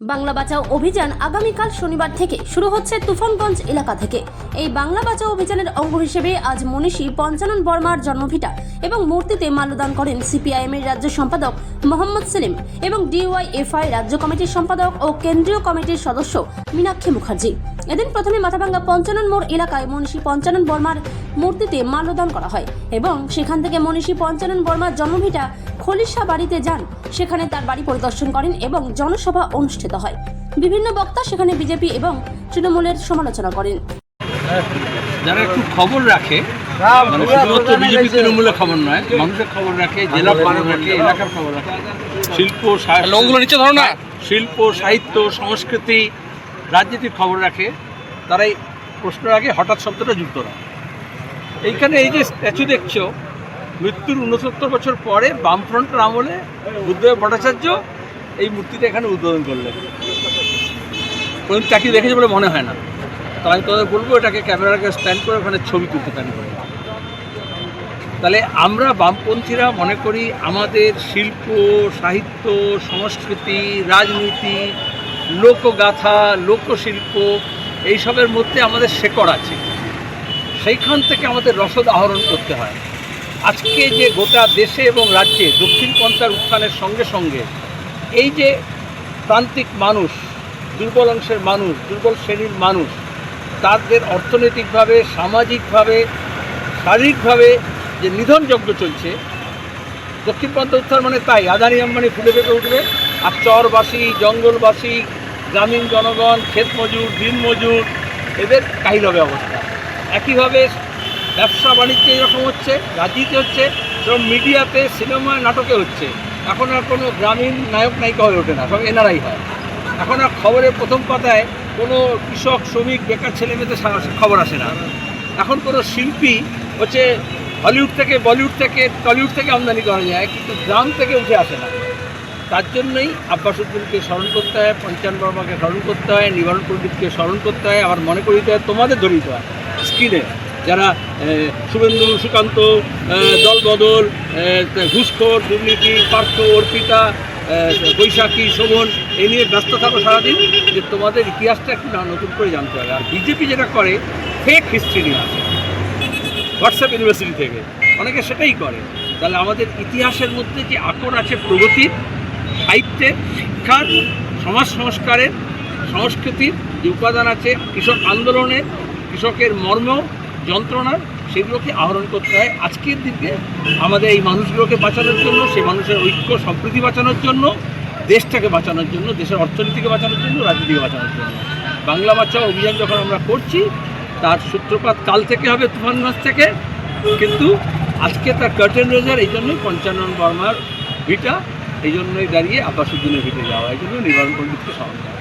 বাংলা বাঁচাও অভিযান আগামীকাল শনিবার থেকে শুরু হচ্ছে তুফানগঞ্জ এলাকা থেকে। এই বাংলা বাঁচাও অভিযানের অঙ্গ হিসেবে আজ মনীষী পঞ্চানন বর্মার জন্মভিটা এবং মূর্তিতে মাল্যদান করেন সিপিআইএম এর রাজ্য সম্পাদক মোহাম্মদ সেলিম এবং ডিওয়াইএফআই রাজ্য কমিটির সম্পাদক ও কেন্দ্রীয় কমিটির সদস্য মীনাক্ষী মুখার্জি। এদিন প্রথমে মাথাভাঙ্গা পঞ্চানন মোড় এলাকায় মনীষী পঞ্চানন বর্মার মূর্তিতে মাল্যদান করা হয় এবং সেখান থেকে মনীষী পঞ্চানন বর্মার জন্মভিটা খলিশা বাড়িতে যান। সেখানে তার বাড়ি পরিদর্শন করেন এবং জনসভা অনুষ্ঠিত হয়। বিভিন্ন বক্তা সেখানে বিজেপি এবং তৃণমূলের সমালোচনা করেন। যারা একটু খবর রাখে মানে শুধুমাত্র বিজেপি তৃণমূলের খবর নয় মানুষের খবর রাখে জেলা খবর রাখে এলাকার খবর রাখে। শিল্প সাহিত্য লোকগুলো নিচে ধরো না। শিল্প সাহিত্য সংস্কৃতি রাজনীতির খবর রাখে তারাই প্রশ্ন রাখে হঠাৎ শব্দটা যুক্ত না। এইখানে এই যে স্ট্যাচু দেখছ মৃত্যুর উনসত্তর বছর পরে বামফ্রন্টের আমলে বুদ্ধদেব ভট্টাচার্য এই মূর্তিটা এখানে উদ্বোধন করলেন। কোন চাকরি দেখেছে বলে মনে হয় না। তো আমি তোদের বলব, এটাকে ক্যামেরাকে স্ট্যান্ড করে ওখানে ছবি তুলতে প্ল্যান করে তাহলে আমরা বামপন্থীরা মনে করি আমাদের শিল্প, সাহিত্য, সংস্কৃতি, রাজনীতি, লোকগাথা, লোকশিল্প, এইসবের মধ্যে আমাদের শেকড় আছে। সেইখান থেকে আমাদের রসদ আহরণ করতে হয়। আজকে যে গোটা দেশে এবং রাজ্যে দক্ষিণ পন্থার উত্থানের সঙ্গে সঙ্গে এই যে প্রান্তিক মানুষ, দুর্বল অংশের মানুষ, দুর্বল শ্রেণির মানুষ, তাদের অর্থনৈতিকভাবে, সামাজিকভাবে, শারীরিকভাবে যে নিধনযজ্ঞ চলছে, দক্ষিণ পন্থ উত্থান মানে তাই। আদানি আম্বানি ফুলে ফেপে উঠবে। আর চরবাসী জঙ্গলবাসী, গ্রামীণ জনগণ ক্ষেত মজুর দিন মজুর এদের কাহিল হবে অবস্থা। একইভাবে ব্যবসা বাণিজ্য এরকম হচ্ছে, রাজনীতি হচ্ছে সেরকম মিডিয়াতে সিনেমা, নাটকে হচ্ছে। এখন আর কোনো গ্রামীণ নায়ক নায়িকা হয়ে ওঠে না, সব এনারাই হয়। এখন আর খবরের প্রথম পাতায় কোনো কৃষক, শ্রমিক, বেকার ছেলে মেয়েদের খবর আসে না। এখন কোনো শিল্পী হচ্ছে হলিউড থেকে বলিউড থেকে টলিউড থেকে আমদানি করা যায়, কিন্তু গ্রাম থেকে উঠে আসে না। তার জন্যই আব্বাস উদ্দিনকে স্মরণ করতে হয় পঞ্চান বর্মাকে স্মরণ করতে হয়, নিবারণ পণ্ডিতকে স্মরণ করতে হয়। আবার মনে করিতে হয় তোমাদের ধরে দিতে হয়, স্ক্রিনে। যারা শুভেন্দু সুকান্ত দলবদল ঘুষখোর, দুর্নীতি, পার্থ অর্পিতা বৈশাখী, শোভন এই নিয়ে ব্যস্ত থাকো সারাদিন, যে তোমাদের ইতিহাসটা একটু না নতুন করে জানতে হবে। আর বিজেপি যেটা করে ফেক হিস্ট্রি নিয়ে আসে হোয়াটসঅ্যাপ ইউনিভার্সিটি থেকে। অনেকে সেটাই করে। তাহলে আমাদের ইতিহাসের মধ্যে যে আকর আছে প্রগতির সাহিত্যের শিক্ষার, সমাজ সংস্কারের, সংস্কৃতির যে উপাদান আছে, কৃষক আন্দোলনের, কৃষকের মর্ম যন্ত্রণার সেগুলোকে আহরণ করতে হয়। আজকের দিকে আমাদের এই মানুষগুলোকে বাঁচানোর জন্য সেই মানুষের ঐক্য, সম্প্রীতি বাঁচানোর জন্য, দেশটাকে বাঁচানোর জন্য, দেশের অর্থনীতিকে বাঁচানোর জন্য, রাজনীতিকে বাঁচানোর জন্য। বাংলা বাঁচাও অভিযান যখন আমরা করছি, তার সূত্রপাত কাল থেকে হবে তুফানগঞ্জ থেকে। কিন্তু আজকে তার কার্টেন রেজার এই জন্যই পঞ্চানন বর্মার ভিটা, এই জন্যই দাঁড়িয়ে আব্বাসুদ্দিনের ভিটে যাওয়া, এই জন্য নিবারণ পণ্ডিতকে স্মরণ করা?